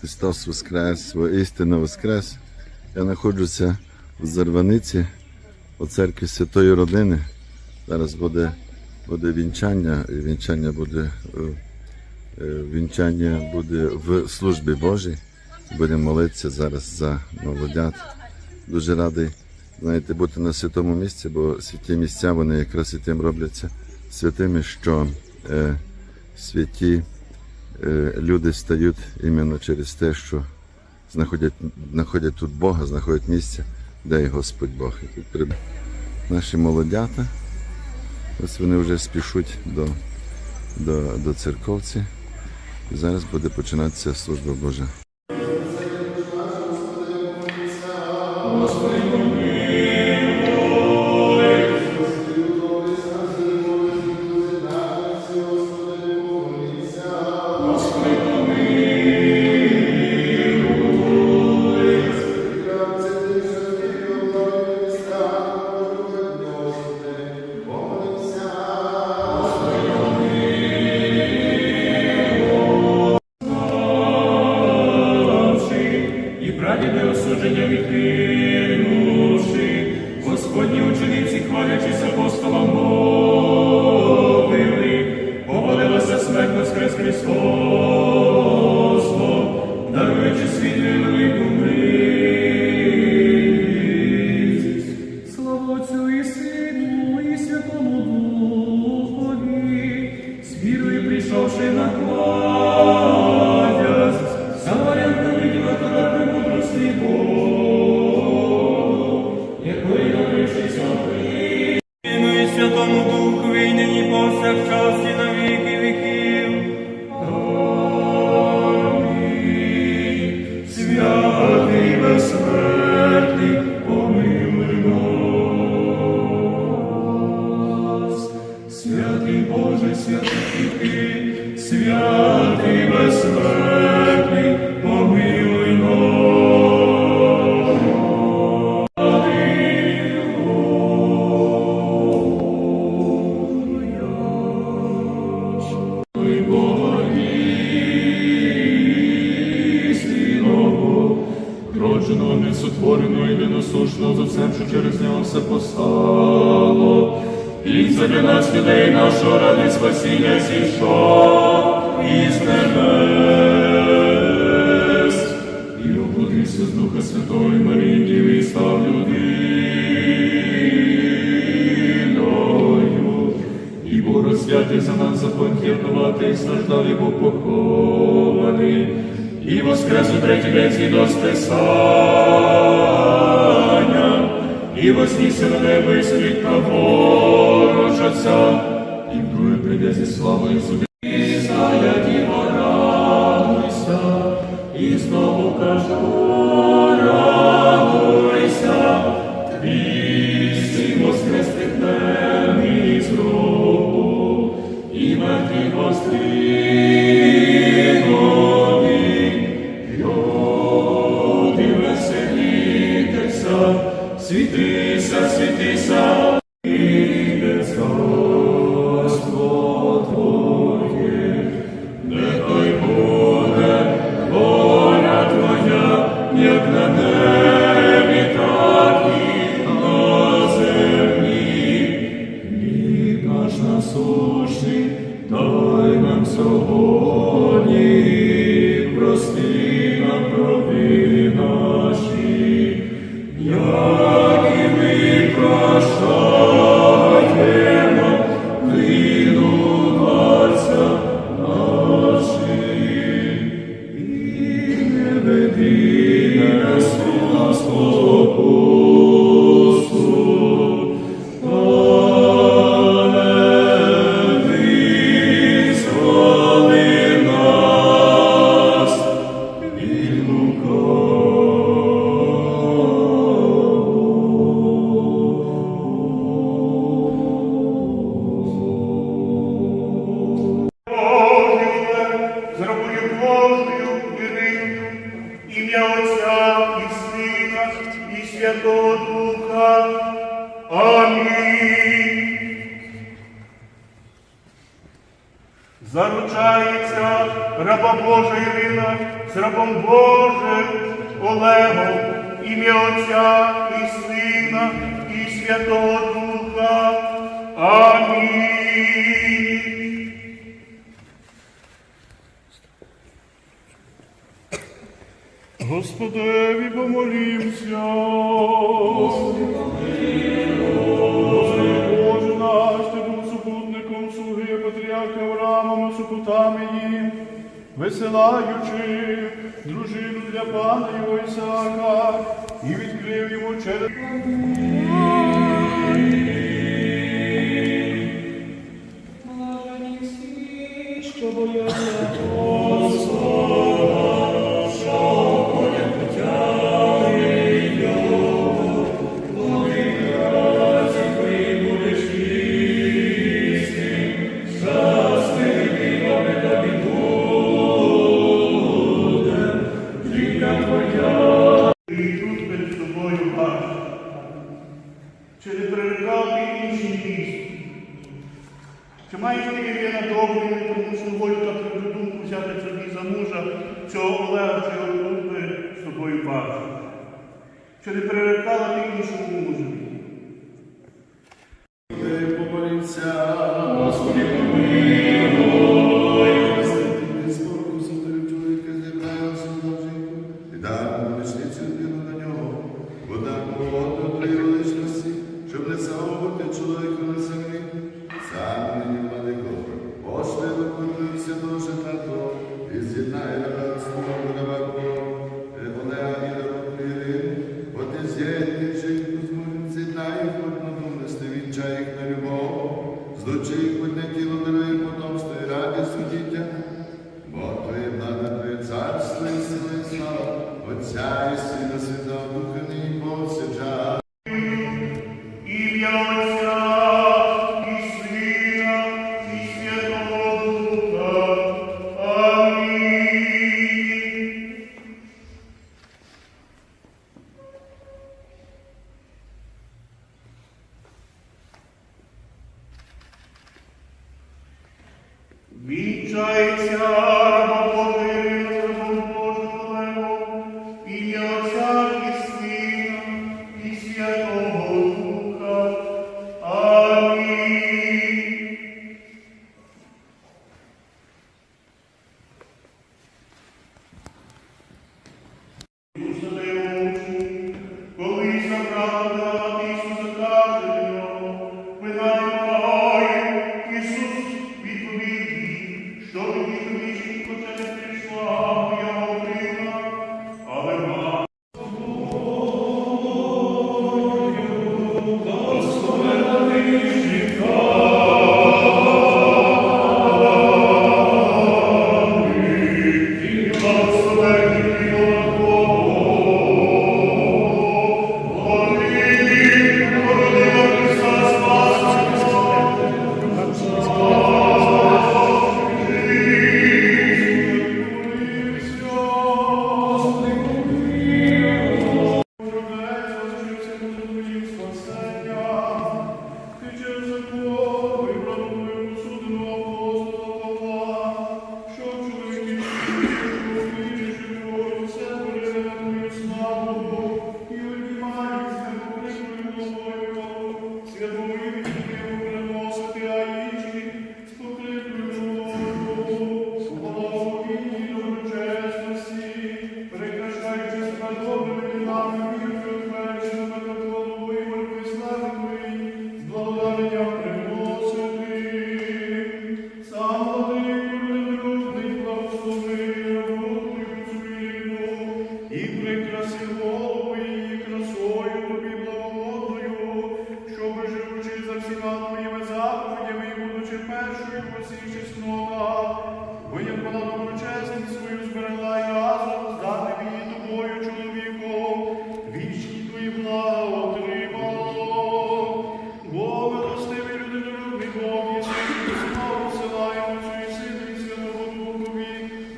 Христос Воскрес, воістину Воскрес. Я знаходжуся в Зарваниці у церкві Святої Родини. Зараз буде, буде вінчання, і вінчання буде, е, е, вінчання буде в службі Божій. Будемо молитися зараз за молодят. Дуже радий знаєте, бути на святому місці, бо святі місця вони якраз і тим робляться святими, що е, святі люди стають іменно через те, що знаходять, знаходять тут Бога, знаходять місце, де є Господь Бог. І тут при- наші молодята, ось вони вже спішуть до, до, до церковці. І зараз буде починатися служба Божа. і все постало. І для нас людей нашого ради спасіння зійшов із небес. І облудився з Духа Святої Марії, Діви, став людиною. І Бог розсвятий за нас закон і страждав, і був похований. І воскрес у третій день згідно з Писання, і вознісся на небо і сидить праворуч Отця, і вдруге прийде зі славою собі. І знає Діва, радуйся, і знову кажу, не Амінь. заручається раба Божа Ірина з рабом Божим Олегом, ім'я Отця і Сина і Святого Духа. Амінь. Господеві помолімся. Господи супутами висилаючи дружину для пана його Ісаака, і відкрив йому через. Чи не прирекав ти інші місць? Чи маєш ти є на добру і непримушену волю та тверду думку взяти собі за мужа цього Олега, чи його тут перед собою бачу? Чи не прирекала ти іншому мужу? Господи, щоб виконується до і з'єднає раба Vincai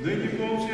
Нині повсі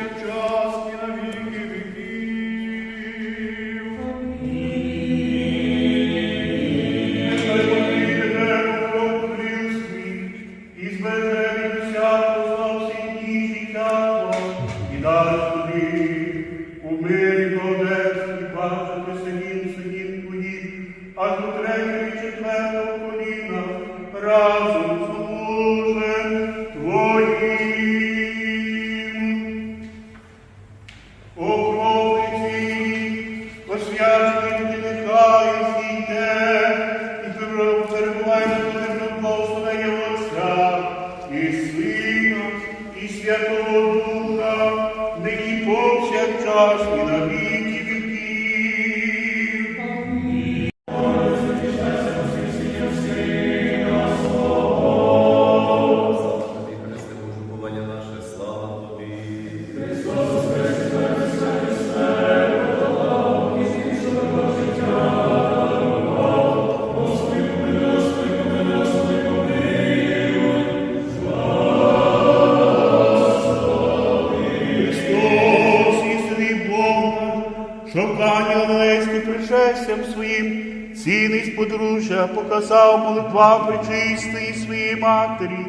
пришестям своїм цінність подружжя показав молитва причистої своєї матері,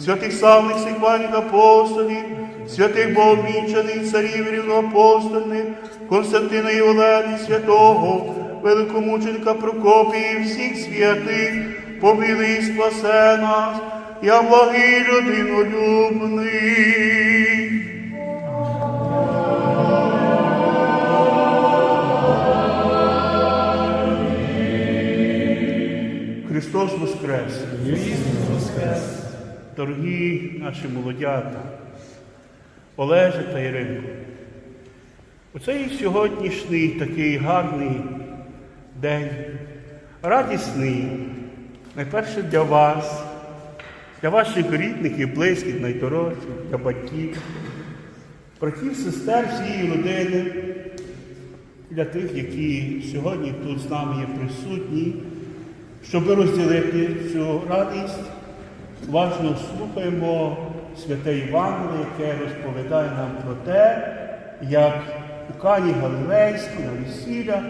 святих славних сихвальних апостолів, святих богомічаних царів рівноапостольних, Константина і Олени, святого, великомученика Прокопія і всіх святих, помилуй і спасе нас, я благий людинолюбний. Христос Воскрес! Дорогі наші молодята, Олеже та Іринко, оцей сьогоднішній такий гарний день, радісний, найперше для вас, для ваших рідних і близьких, найдорожчих, для батьків, братів, сестер всієї родини, для тих, які сьогодні тут з нами є присутні, щоб розділити цю радість, уважно слухаємо святе Євангеліє, яке розповідає нам про те, як у Кані Галилейській на весілля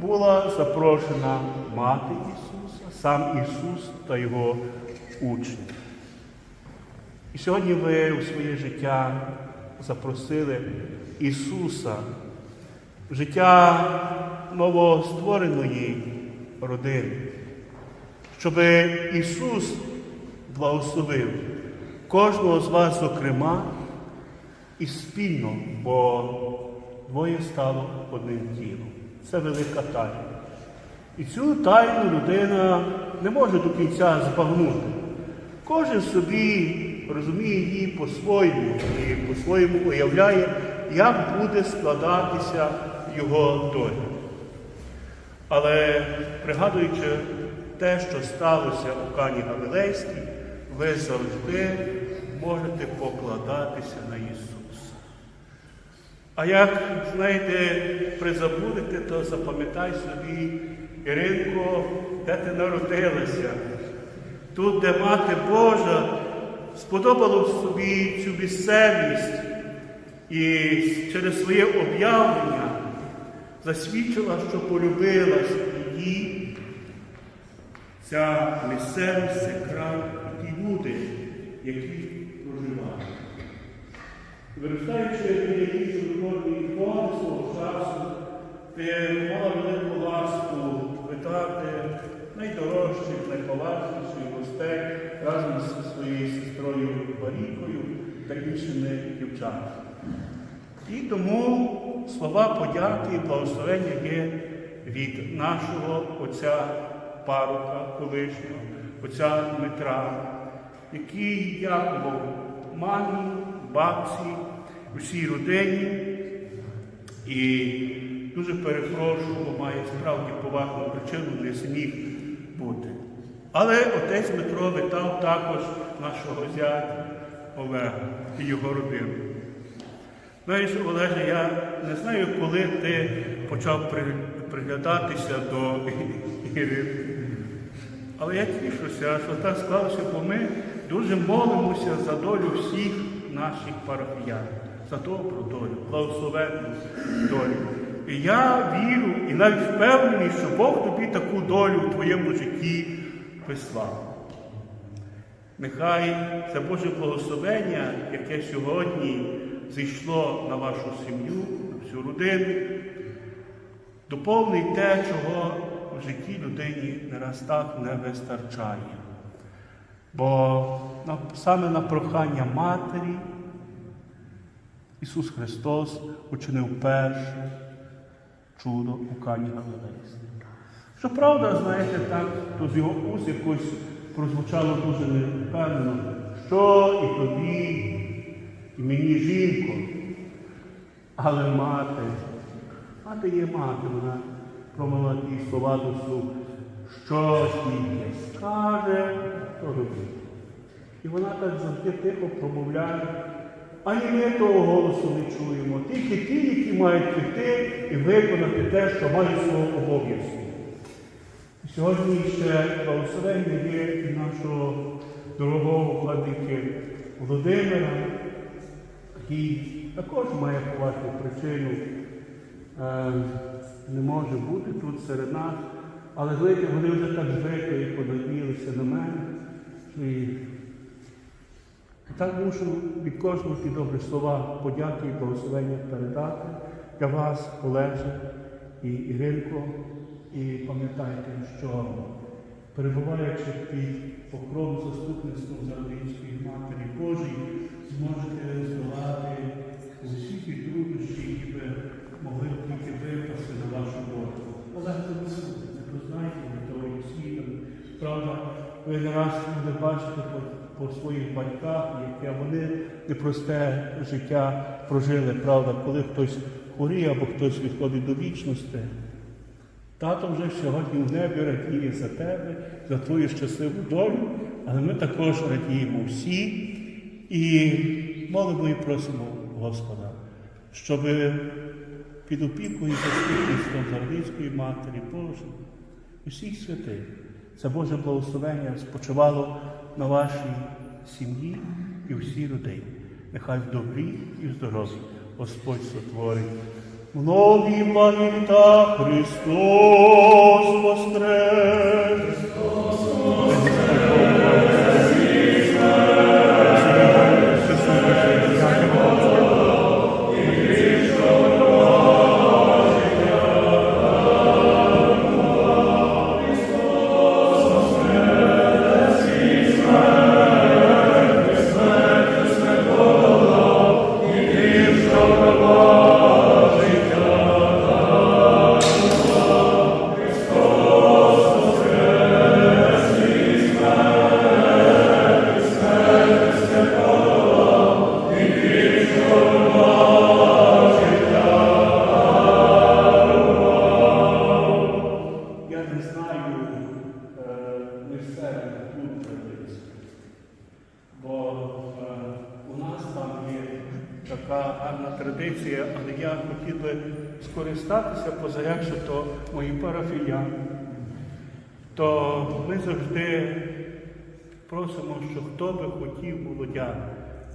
була запрошена мати Ісуса, сам Ісус та Його учні. І сьогодні ви у своє життя запросили Ісуса, життя новоствореної родини, щоб Ісус благословив кожного з вас, зокрема, і спільно, бо двоє стало одним тілом. Це велика тайна. І цю тайну людина не може до кінця збагнути. Кожен собі розуміє її по-своєму і по-своєму уявляє, як буде складатися його доля. Але пригадуючи те, що сталося у Кані Галилейській, ви завжди можете покладатися на Ісуса. А як, знаєте, призабудете, то запам'ятай собі, Іринко, де ти народилася. Тут, де Мати Божа сподобала собі цю місцевість і через своє об'явлення засвідчила, що полюбилась ця місцевість, це край і ті люди, які проживають. Виростаючи її духовної ікони свого часу, ти мала велику ласку вітати найдорожчих, найповажніших гостей разом зі своєю сестрою Марійкою та іншими дівчатами. І тому слова подяки і благословення є від нашого отця парука колишнього, отця Дмитра, який дякував мамі, бабці, усій родині і дуже перепрошую, бо має справді поважну причину, не зміг бути. Але отець Дмитро вітав також нашого зятя Олега і його родину. Знаєш, Олеже, я не знаю, коли ти почав приглядатися до Ірини. Але я тішуся, що так склалося, бо ми дуже молимося за долю всіх наших парафіян, за добру долю, благословенну долю. І я вірю і навіть впевнений, що Бог тобі таку долю в твоєму житті прислав. Нехай це Боже благословення, яке сьогодні зійшло на вашу сім'ю, на всю родину, доповнить те, чого житті людині не раз так не вистачає. Бо саме на прохання матері Ісус Христос учинив перше чудо у Кані Галилейській. Щоправда, знаєте, так, то з його уст якось прозвучало дуже невпевнено, що і тобі, і мені жінко, але мати, мати є мати, вона промовила ті слова до слух, що тільки скаже, то робить. І вона так завжди тихо промовляє, ані ми того голосу не чуємо, тільки ті, які мають піти і виконати те, що мають свого обов'язку. Сьогодні ще благословення є і нашого дорогого владики Володимира, який також має поважну причину, е, не може бути тут серед нас. Але знаєте, вони вже так звикли і понадіялися на мене. І і так мушу від кожного ті добрі слова подяки і благословення передати для вас, Олеже і Іринко. І пам'ятайте, що перебуваючи під покровом заступництвом ви не раз буде бачити по, по своїх батьках, яке вони непросте життя прожили, правда, коли хтось хворіє або хтось відходить до вічності. Тато вже сьогодні в небі радіє за тебе, за твою щасливу долю, але ми також радіємо всі і молимо і просимо Господа, щоб під опікою заступництвом Зарвійської Матері Божої, усіх святих, це Боже благословення спочивало на вашій сім'ї і всій родині. Нехай в добрі і в здоров'ї Господь сотворить. Многі благі та Христос воскрес! Традиція, але я хотів би скористатися, позаякщо то мої парафіяни, то ми завжди просимо, що хто би хотів молодян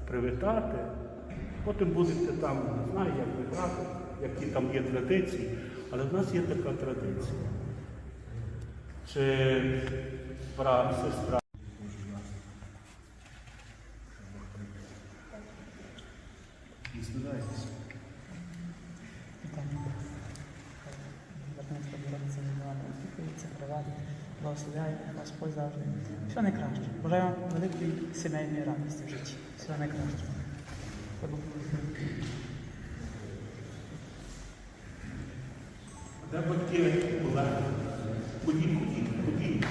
привітати, потім будете там, не знаю, як ви грати, які там є традиції, але в нас є така традиція. Чи брат, сестра. Благословляє Господь завжди. Все найкраще. Бажаю вам великої сімейної радості в житті. Все найкраще. Де батьки Олег? Ходіть, ходіть, ходіть.